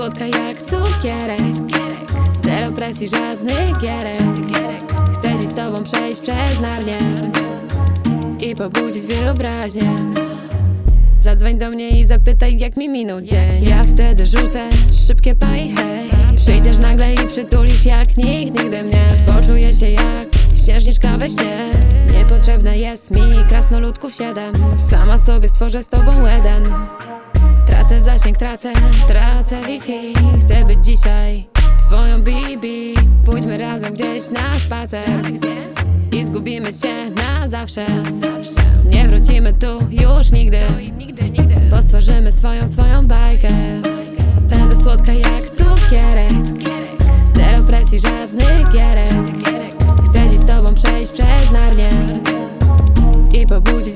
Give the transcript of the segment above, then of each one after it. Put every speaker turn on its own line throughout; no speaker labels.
słodka jak cukierek. Zero presji, żadnych gierek. Chcę dziś z tobą przejść przez Narnię I pobudzić wyobraźnię. Zadzwoń do mnie i zapytaj jak mi minął dzień. Ja wtedy rzucę szybkie paj hej. Przyjdziesz nagle i przytulisz jak nikt nigdy mnie. Poczuję się jak księżniczka we śnie. Niepotrzebne jest mi krasnoludków siedem. Sama sobie stworzę z tobą jeden Tracę Wi-Fi. Chcę być dzisiaj twoją BB Pójdźmy razem gdzieś na spacer. I zgubimy się na zawsze. Nie wrócimy tu już nigdy. Bo stworzymy swoją, swoją bajkę. Będę słodka jak cukierek. Zero presji, żadnych gierek. Chcę dziś z tobą przejść przez Narnię I pobudzić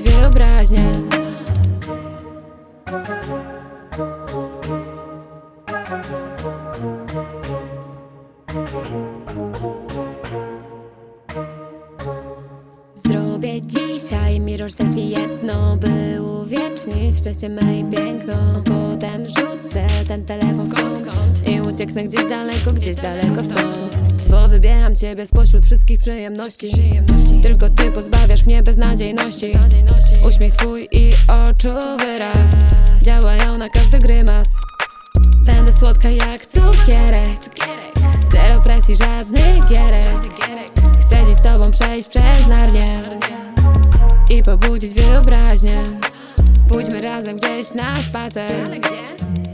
Zrobię dzisiaj mirror selfie jedno By uwiecznić szczęście me i piękno. Potem rzucę ten telefon w kąt I ucieknę gdzieś daleko, gdzieś daleko stąd. Bo wybieram ciebie spośród wszystkich przyjemności. Tylko ty pozbawiasz mnie beznadziejności. Uśmiech twój i oczu wyraz. Działają na każdy grymas słodka jak cukierek. Zero presji, żadnych gierek. Chcę dziś z tobą przejść przez Narnię I pobudzić wyobraźnię. Pójdźmy razem gdzieś na spacer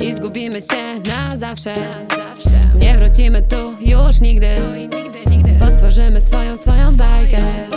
I zgubimy się na zawsze. Nie wrócimy tu już nigdy. Bo stworzymy swoją, swoją bajkę